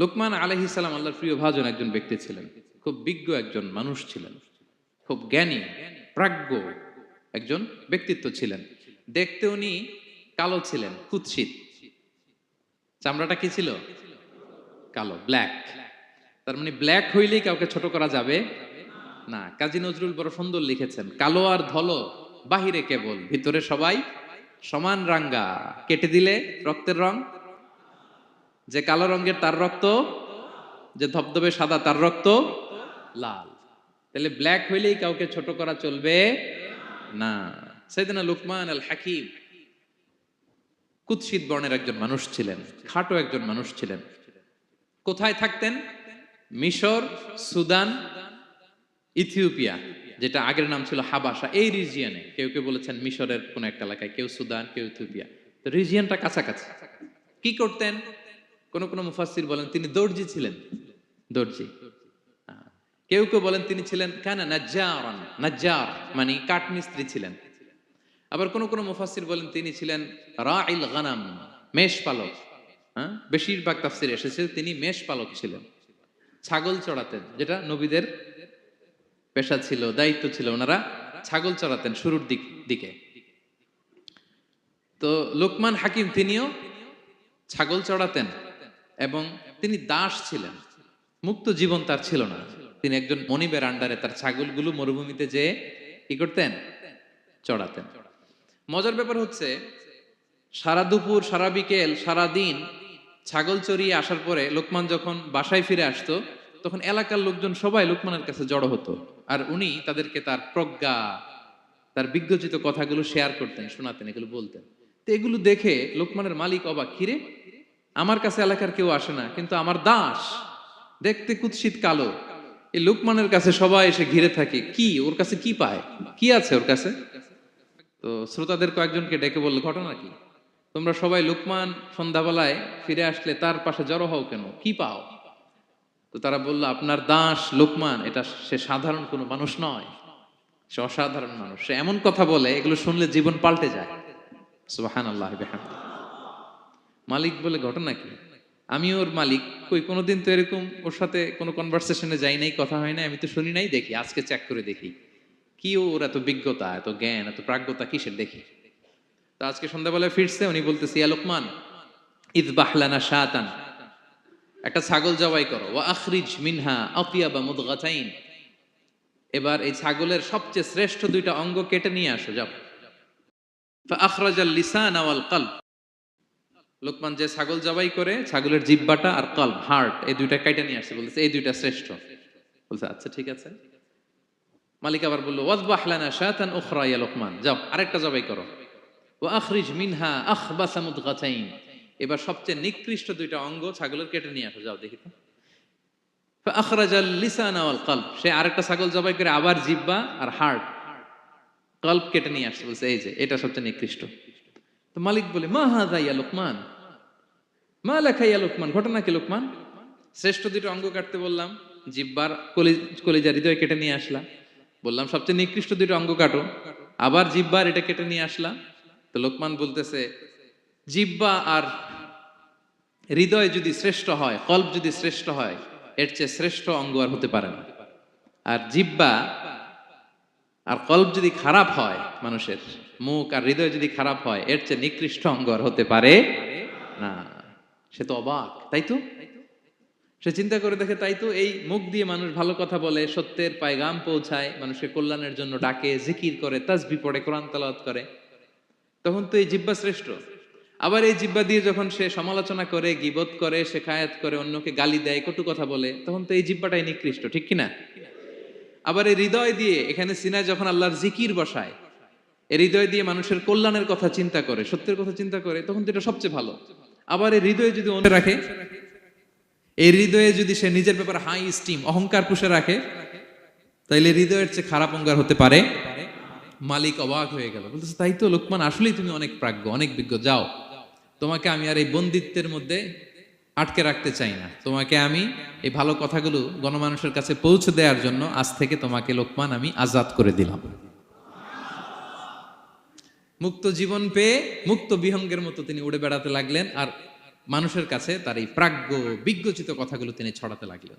লোকমান আলহিসাল্লাম আল্লাহর প্রিয় ভাজন একজন ব্যক্তি ছিলেন। খুব বিজ্ঞ একজন মানুষ ছিলেন। খুব জ্ঞানী, প্রাজ্ঞ একজন ব্যক্তিত্ব ছিলেন। দেখতে উনি কালো ছিলেন, কুৎসিত। চামড়াটা কি ছিল? কালো, ব্ল্যাক। তার মানে ব্ল্যাক হইলেই কাউকে ছোট করা যাবে না। কাজী নজরুল বড় সুন্দর লিখেছেন, কালো আর ধলো বাহিরে কেবল, ভিতরে সবাই সমান রাঙ্গা। কেটে দিলে রক্তের রং যে কালো রঙের তার রক্ত, যে ধবধবে সাদা তার রক্ত, লাল। তাহলে ব্ল্যাক হইলেই কাউকে ছোট করা চলবে না। সেদিনা লুকমান আল হাকিম কুৎসিত বর্ণের একজন মানুষ ছিলেন, খাটো একজন মানুষ ছিলেন। কোথায় থাকতেন? মিশর, সুদান, ইথিওপিয়া, যেটা আগের নাম ছিল হাবাসা। এই রিজিয়নে কেউ কেউ বলেছেন মিশরের কোন একটা এলাকায় কেউ সুদান, কেউ ইথিওপিয়া। তো রিজিয়নটা কাছাকাছি। কি করতেন? কোন কোন মুফাসির বলেন, তিনি দর্জি ছিলেন। দর্জি। কেউ কেউ বলেন তিনি ছিলেন কেন নাজ্জার নাজ্জার মানে কাঠমিস্ত্রি ছিলেন। আবার কোন কোন মুফাসির বলেন তিনি ছিলেন রাইল গানাম, মেষ পালক। হ্যাঁ বেশিরভাগ তাফসির এসেছে তিনি মেষ পালক ছিলেন। ছাগল চড়াতেন, যেটা নবীদের পেশা ছিল, দায়িত্ব ছিল, ওনারা ছাগল চড়াতেন শুরুর দিক, দিকে। তো লোকমান হাকিম তিনিও ছাগল চড়াতেন। এবং তিনি দাস ছিলেন। মুক্ত জীবন তার ছিল না। তিনি একজন মনিবের আন্ডারে তার ছাগলগুলো মরুভূমিতে যেয়ে কি করতেন? চড়াতেন। মজার ব্যাপার হচ্ছে, সারা দুপুর, সারা বিকেল, সারা দিন ছাগল চড়িয়ে আসার পরে লোকমান যখন বাসায় ফিরে আসতো, তখন এলাকার লোকজন সবাই লোকমানের কাছে জড়ো হতো। আর উনি তাদেরকে তার প্রজ্ঞা, তার বিজ্ঞচিত কথাগুলো শেয়ার করতেন, শোনাতেন, এগুলো বলতেন। তো এগুলো দেখে লোকমানের মালিক অবাক। কিরে? আমার কাছে এলাকার কেউ আসে না, কিন্তু আমার দাস দেখতে কুৎসিত কালো। এই লোকমানের কাছে সবাই এসে ঘিরে থাকে, কি? ওর কাছে কি পায়? কি আছে ওর কাছে? তো শ্রোতাদের কয়েকজনকে ডেকে বলল, ঘটনা কি? তোমরা সবাই লোকমান সন্ধ্যাবেলায় ফিরে আসলে তার পাশে জড়ো হও কেন? কি পাও? তো তারা বলল, আপনার দাস লোকমান, এটা সে সাধারণ কোনো মানুষ নয়। সে অসাধারণ মানুষ। সে এমন কথা বলে, এগুলো শুনলে জীবন পাল্টে যায়। সুবাহান আল্লাহ মালিক বলে ঘটনা কি? আমি ওর মালিক, কই কোনোদিন তো এরকম ওর সাথে কোনো কনভারসেশনে যাই নাই, কথা হয় না আমি তো শুনি নাই, দেখি, আজকে চেক করে দেখি। কি ওর এত বিজ্ঞতা, এত জ্ঞান, এত প্রাজ্ঞতা কিসের দেখি? তো আজকে সন্ধ্যাবেলায় ফিরছে, উনি বলতেছে, ইয়া লোকমান ঈদ বাহলানা শাতান, একটা ছাগল জবাই করো, ওয়া আখরিজ মিনহা আতিয়া বা মুদগাতাইন। এবার এই ছাগলের সবচেয়ে শ্রেষ্ঠ দুইটা অঙ্গ কেটে নিয়ে আসো, যাও। আখরাজাল লিসান আওয়াল কলব। লোকমান যে ছাগল জবাই করে, ছাগলের জিব্বাটা আর কলব হার্ট এই দুইটা কেটে নিয়ে আসছে বলছে এই দুইটা শ্রেষ্ঠ। বলছে আচ্ছা ঠিক আছে। মালিক আবার বলল ওয়াজবাহ লানা শাতান উখরা ইয়া লোকমান, যাও, আরেকটা জবাই করো। আখরিজ মিনহা এবার সবচেয়ে নিকৃষ্ট দুইটা অঙ্গ ছাগলের কেটে নিয়ে আসো, যাও, দেখি তো। আখরাজাল লিসান আওয়াল কলব। সে আরেকটা ছাগল জবাই করে, আবার জিব্বা আর হার্ট কল্প কেটে নিয়ে আসছে, বলছে, এই যে, এটা সবচেয়ে নিকৃষ্ট। তো মালিক বলে, মা হা ইয়া লোকমান? মা লেখাইয়া লোকমান? ঘটনা কি লোকমান? শ্রেষ্ঠ দুটো অঙ্গ কাটতে বললাম, জিব্বার কলি কলিজা হৃদয় কেটে নিয়ে আসলাম। বললাম, সবচেয়ে নিকৃষ্ট দুটো অঙ্গ কাটো। আবার জিব্বার এটা কেটে নিয়ে আসলাম। তো লোকমান বলতেছে, জিব্বা আর হৃদয় যদি শ্রেষ্ঠ হয়, কল্প যদি শ্রেষ্ঠ হয়, এর চেয়ে শ্রেষ্ঠ অঙ্গ আর হতে পারে না। আর জিব্বা আর কল্প যদি খারাপ হয় মানুষের, মুখ আর হৃদয় যদি খারাপ হয়, এর চেয়ে নিকৃষ্ট অঙ্গ আর হতে পারে না। সে তো অবাক, তাই তো? সে চিন্তা করে দেখে তাই তো, এই মুখ দিয়ে মানুষ ভালো কথা বলে, সত্যের পায়গাম পৌঁছায় মানুষের কল্যাণের জন্য ডাকে, জিকির করে, তাসবি পড়ে, কোরআন তালাওয়াত করে। তখন তো এই জিব্বা শ্রেষ্ঠ। আবার এই জিব্বা দিয়ে যখন সে সমালোচনা করে, গিবত করে, শেখায়াত করে, অন্যকে গালি দেয়, কটু কথা বলে, তখন তো এই জিব্বাটাই নিকৃষ্ট, ঠিক কিনা আবার এই হৃদয় দিয়ে, এখানে সিনায় যখন আল্লাহর জিকির বসায়, এই হৃদয় দিয়ে মানুষের কল্যাণের কথা চিন্তা করে, সত্যের কথা চিন্তা করে, তখন তো এটা সবচেয়ে ভালো। আবার এই হৃদয়ে যদি অন্য রাখে, এই হৃদয়ে যদি সে নিজের ব্যাপারে হাই স্টিম অহংকার পুষে রাখে, তাইলে হৃদয়ের চেয়ে খারাপ অঙ্গার হতে পারে। মালিক অবাক হয়ে গেল, বলতেছে, তাই তো লোকমান, আসলেই তুমি অনেক প্রাজ্ঞ, অনেক বিজ্ঞ, যাও। তোমাকে আমি আর এই বন্দিত্বের মধ্যে আটকে রাখতে চাই না। তোমাকে আমি এই ভালো কথাগুলো গণমানুষের কাছে পৌঁছে দেওয়ার জন্য আজ থেকে তোমাকে লোকমান আমি আজাদ করে দিলাম। মুক্ত জীবন পেয়ে মুক্ত বিহঙ্গের মতো তিনি উড়ে বেড়াতে লাগলেন আর মানুষের কাছে তার এই প্রাজ্ঞ, বিজ্ঞচিত কথাগুলো তিনি ছড়াতে লাগলেন।